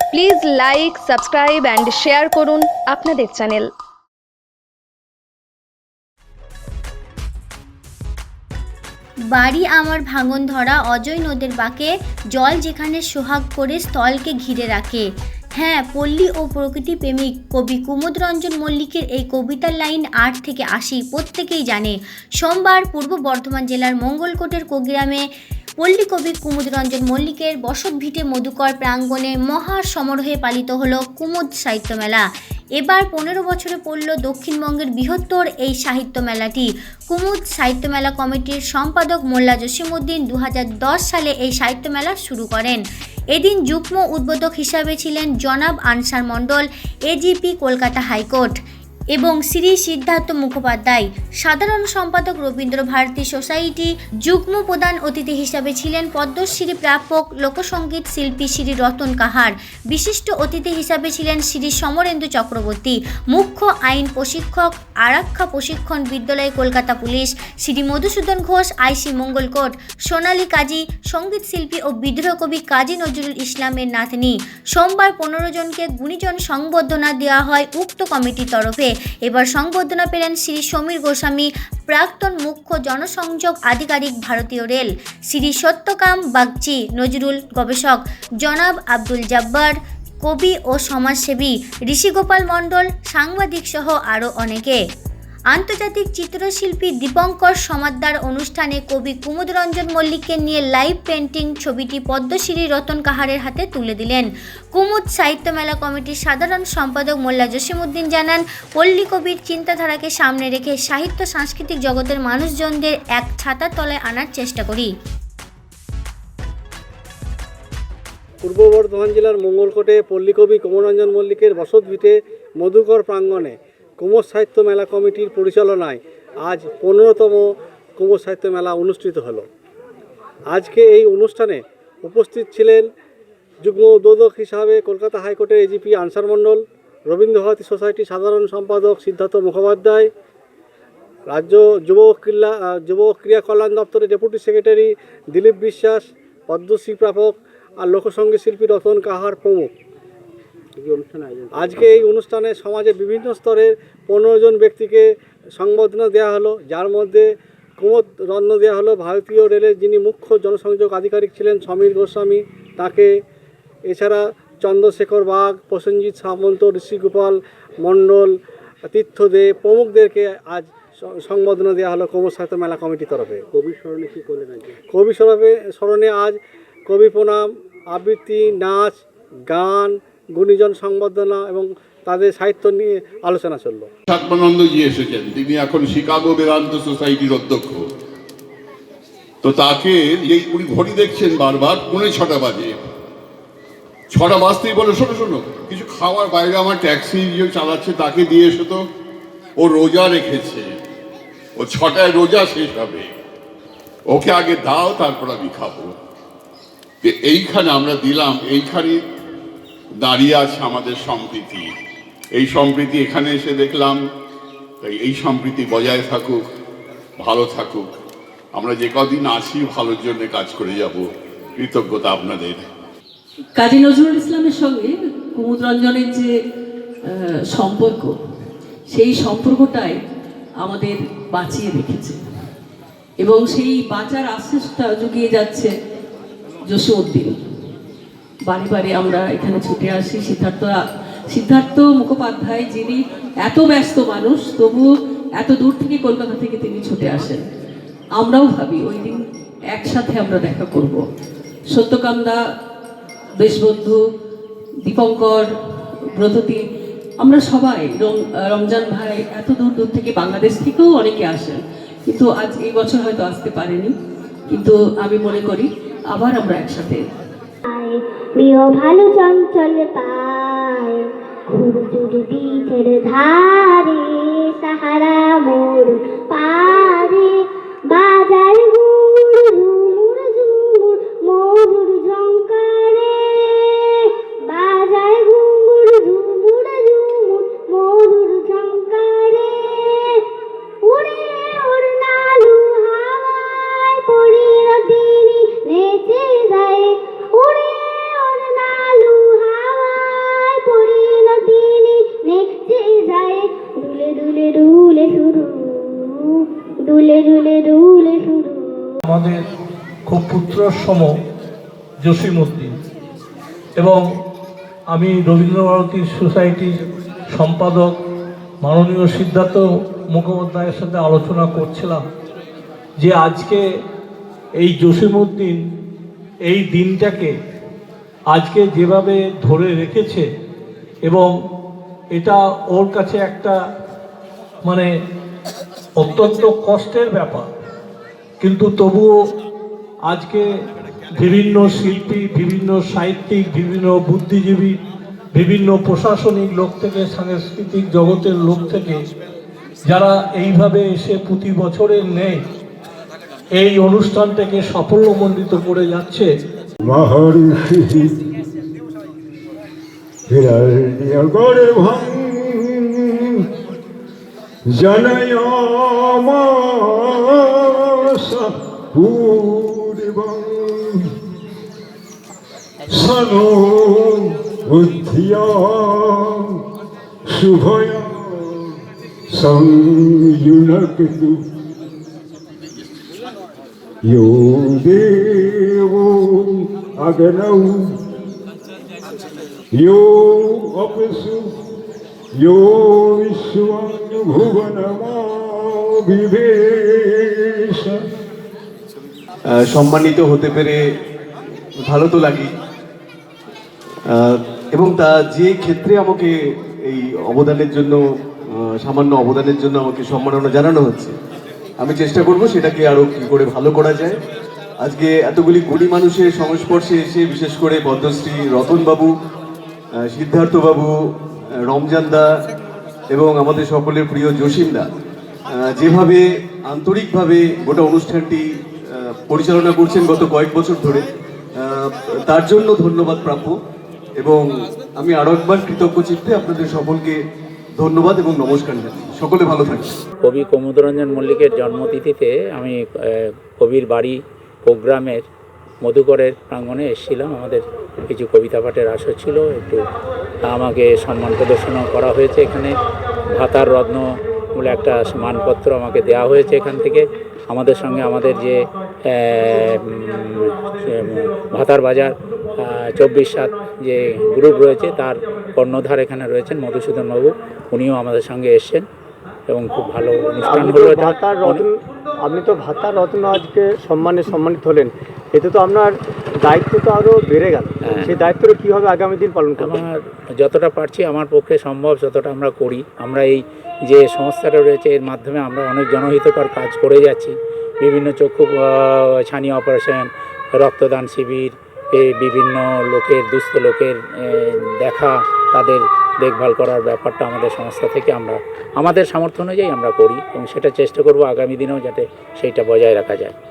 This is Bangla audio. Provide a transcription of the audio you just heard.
Please like subscribe and share করুন আপনাদের চ্যানেল বাড়ি আমার ভাঙন ধরা অজয় নদের বাঁকে, জল যেখানে সোহাগ করে স্থলকে ঘিরে রাখে। হ্যাঁ পল্লী ও প্রকৃতি প্রেমিক কবি কুমুদ রঞ্জন মল্লিকের এই কবিতার লাইন আট থেকে আশি প্রত্যেকেই জানে। সোমবার পূর্ব বর্ধমান জেলার মঙ্গলকোটের কোগ্রামে পল্লী কবি কুমুদ রঞ্জন মল্লিকের বসত ভিটে মধুকর প্রাঙ্গণে মহা সমারোহে পালিত হলো কুমুদ সাহিত্য মেলা এবার পনেরো বছরে পড়ল দক্ষিণবঙ্গের বৃহত্তর এই সাহিত্য মেলাটি কুমুদ সাহিত্য মেলা কমিটির সম্পাদক মোল্লা জসিমুদ্দিন দু হাজার দশ সালে এই সাহিত্য মেলা শুরু করেন। এদিন যুগ্ম উদ্বোধক হিসাবে ছিলেন জনাব Ansar Mondal AGP Kolkata high court. এবং শ্রী সিদ্ধার্থ মুখোপাধ্যায়, সাধারণ সম্পাদক রবীন্দ্র ভারতী সোসাইটি, যুগ্ম প্রধান অতিথি হিসাবে ছিলেন পদ্মশ্রী প্রাপক লোকসঙ্গীত শিল্পী শ্রী রতন কাহার। বিশিষ্ট অতিথি হিসাবে ছিলেন শ্রী সমরেন্দু চক্রবর্তী, মুখ্য আইন প্রশিক্ষক আরাক্ষা প্রশিক্ষণ বিদ্যালয় কলকাতা পুলিশ, শ্রী মধুসূদন ঘোষ আইসি মঙ্গলকোট, সোনালী কাজী, সংগীত শিল্পী ও বিদ্রোহ কবি কাজী নজরুল ইসলামের নাতনি। সোমবার পনেরো জনকে গুণীজন সংবর্ধনা দেওয়া হয় উক্ত কমিটির তরফে। এবার সংবর্ধনা পেলেন শ্রী সমীর গোস্বামী, প্রাক্তন মুখ্য জনসংযোগ আধিকারিক ভারতীয় রেল। শ্রী সত্যকাম বাগচি, নজরুল গবেষক। জনাব আব্দুল জব্বার, কবি ও সমাজসেবী। ঋষিগোপাল মণ্ডল, সাংবাদিক সহ আরও অনেকে। আন্তর্জাতিক চিত্রশিল্পী দীপঙ্কর সমাদ্দার অনুষ্ঠানে কবি কুমুদ রঞ্জন মল্লিককে নিয়ে লাইভ পেন্টিং ছবিটি পদ্মশ্রী রতন কাহারের হাতে তুলে দিলেন। কুমুদ সাহিত্য মেলা কমিটির সাধারণ সম্পাদক মোল্লা জসিমউদ্দিন জানান, পল্লী কবির চিন্তাধারাকে সামনে রেখে সাহিত্য সাংস্কৃতিক জগতের মানুষজনদের এক ছাতার তলায় আনার চেষ্টা করি। পূর্ব বর্ধমান জেলার মঙ্গলকোটে পল্লীকবি কোমরঞ্জন মল্লিকের বসতভিটে মধুকর প্রাঙ্গণে কুমোর সাহিত্য মেলা কমিটির পরিচালনায় আজ পনেরোতম কুমোর সাহিত্য মেলা অনুষ্ঠিত হলো। আজকে এই অনুষ্ঠানে উপস্থিত ছিলেন যুগ্ম উদ্বোধক হিসাবে কলকাতা হাইকোর্টের এজিপি আনসার মণ্ডল, রবীন্দ্র ভারতী সোসাইটির সাধারণ সম্পাদক সিদ্ধার্থ মুখোপাধ্যায়, রাজ্য যুব ক্রীড়া যুব ক্রিয়া কল্যাণ দপ্তরের ডেপুটি সেক্রেটারি দিলীপ বিশ্বাস, পদ্মশ্রী প্রাপক আর লোকসঙ্গীত শিল্পী রতন কাহার প্রমুখ। আজকে এই অনুষ্ঠানে সমাজের বিভিন্ন স্তরের পনেরো জন ব্যক্তিকে সংবর্ধনা দেওয়া হলো। যার মধ্যে কুমোদ রত্ন দেওয়া হলো। ভারতীয় রেলের যিনি মুখ্য জনসংযোগ আধিকারিক ছিলেন সমীর গোস্বামী তাকে এছাড়া চন্দ্রশেখর বাগ প্রসেনজিৎ সামন্ত ঋষিগোপাল মণ্ডল তীর্থ দে প্রমুখদেরকে আজ সংবর্ধনা দেওয়া হলো কুমোর সাহিত্য মেলা কমিটির তরফে। কবি স্মরণে কী করলেন কবি স্মরণে স্মরণে আজ কবি প্রণাম আবৃত্তি নাচ গান গুণীজন সংবর্ধনা এবং তাদের সাহিত্য নিয়ে আলোচনা চলল। আত্মানন্দজি এসেছেন। তিনি এখন শিকাগো বেদান্ত সোসাইটির অধ্যক্ষ। তো তাকে এই উনি ঘড়ি দেখছেন বারবার, পৌনে ছটা বাজে। ছটা বাজতেই বলে, শোনো শোনো, কিছু খাওয়ার বাইরে আমার ট্যাক্সি যে চালাচ্ছে, তাকে দিয়ে এসো তো। ও রোজা রেখেছে। ও ছটায় রোজা শেষ হবে। ওকে আগে দাও, তারপর আমি খাব। এইখানে আমরা দিলাম, এইখানে দাঁড়িয়ে আছে আমাদের সম্প্রীতি। এই সম্প্রীতি এখানে এসে দেখলাম, তাই এই সম্প্রীতি বজায় থাকুক, ভালো থাকুক। আমরা যে কদিন আছি ভালোর জন্য কাজ করে যাব, কৃতজ্ঞতা আপনাদের। কাজী নজরুল ইসলামের সঙ্গে কুমুদ রঞ্জনের যে সম্পর্ক, সেই সম্পর্কটাই আমাদের বাঁচিয়ে রেখেছে। এবং সেই বাঁচার আশ্বাসটা জুগিয়ে যাচ্ছে জসিমউদ্দিন বাড়ি বাড়ি আমরা এখানে ছুটে আসি। সিদ্ধার্থ সিদ্ধার্থ মুখোপাধ্যায় যিনি এত ব্যস্ত মানুষ, তবু এত দূর থেকে কলকাতা থেকে তিনি ছুটে আসেন। আমরাও ভাবি ওই দিন একসাথে আমরা দেখা করব। সত্যকামদা, দেশবন্ধু, দীপঙ্কর, ব্রততী, আমরা সবাই, রম- রমজান ভাই এত দূর দূর থেকে বাংলাদেশ থেকেও অনেকে আসেন। কিন্তু আজ এই বছর হয়তো আসতে পারেনি। কিন্তু আমি মনে করি আবার আমরা একসাথে প্রিয় ভালো চঞ্চল পায়। ঘুরজুর বীথের ধারে, সাহারা মোর পারে। বাজার গুড় ঝুমুর ঝুমুর, মধুর সম জসিমউদ্দিন এবং আমি রবীন্দ্রভারতী সোসাইটির সম্পাদক মাননীয় সিদ্ধার্থ মুখোপাধ্যায়ের সাথে আলোচনা করছিলাম যে আজকে এই জসিমউদ্দিন এই দিনটাকে আজকে যেভাবে ধরে রেখেছে এবং এটা ওর কাছে একটা মানে অত্যন্ত কষ্টের ব্যাপার। কিন্তু তবুও আজকে বিভিন্ন শিল্পী, বিভিন্ন সাহিত্যিক, বিভিন্ন বুদ্ধিজীবী, বিভিন্ন প্রশাসনিক লোক থেকে, সাংস্কৃতিক জগতের লোক থেকে, যারা এইভাবে এসে প্রতি বছরের নেই এই অনুষ্ঠানটাকে সাফল্যমণ্ডিত করে যাচ্ছে। মহর্ষি হিরণ্য গর্ভং জনয়ামাস পূর্বং সনো বুদ্ধিয়া শুভয়া সংযুনক্তু यो देवो अग्नौ यो अपसु यो विश्वं भुवनमाविवेश আহ, সম্মানিত হতে পেরে ভালো তো লাগে এবং তা যে ক্ষেত্রে আমাকে এই অবদানের জন্য সামান্য অবদানের জন্য আমাকে সম্মাননা জানানো হচ্ছে, আমি চেষ্টা করব সেটাকে আরও কী করে ভালো করা যায়। আজকে এতগুলি গুণী মানুষের সংস্পর্শে এসে, বিশেষ করে পদ্মশ্রী রতনবাবু সিদ্ধার্থবাবু রমজানদা এবং আমাদের সকলের প্রিয় জসিমদা যেভাবে আন্তরিকভাবে গোটা অনুষ্ঠানটি পরিচালনা করছেন গত কয়েক বছর ধরে। তার জন্য ধন্যবাদ প্রাপ্য। এবং আমি আরও একবার কৃতজ্ঞ চিত্তে আপনাদের সকলকে ধন্যবাদ এবং নমস্কার জানাই। সকলে ভালো থাকবেন। কবি কমুদরঞ্জন মল্লিকের জন্মতিথিতে আমি কবির বাড়ি প্রোগ্রামের মধুকরের প্রাঙ্গণে এসেছিলাম। আমাদের কিছু কবিতা পাঠের আসর ছিল। একটু আমাকে সম্মান প্রদর্শনও করা হয়েছে এখানে। ভাতার রত্ন বলে একটা মানপত্র আমাকে দেওয়া হয়েছে এখান থেকে। আমাদের সঙ্গে আমাদের যে ভাতার বাজার চব্বিশ সাত যে গ্রুপ রয়েছে তার কর্ণধার এখানে রয়েছেন মধুসূদন বাবু। উনিও আমাদের সঙ্গে এসছেন এবং খুব ভালো অনুষ্ঠান হলো। ভাতার রত্ন আপনি তো ভাতার রত্ন আজকে সম্মানে সম্মানিত হলেন। এতে তো আপনার দায়িত্ব তো আরও বেড়ে গেল। হ্যাঁ। সেই দায়িত্বটা কীভাবে আগামী দিন পালন আমার যতটা পারছি আমার পক্ষে সম্ভব যতটা আমরা করি। আমরা এই যে সংস্থাটা রয়েছে এর মাধ্যমে আমরা অনেক জনহিতকর কাজ করে যাচ্ছি। বিভিন্ন চক্ষু ছানি অপারেশন রক্তদান শিবির এই বিভিন্ন লোকের দুস্থ লোকের দেখা তাদের দেখভাল করার ব্যাপারটা আমাদের সংস্থা থেকে আমরা আমাদের সামর্থ্য অনুযায়ী আমরা করি এবং সেটা চেষ্টা করব আগামী দিনেও যাতে সেইটা বজায় রাখা যায়।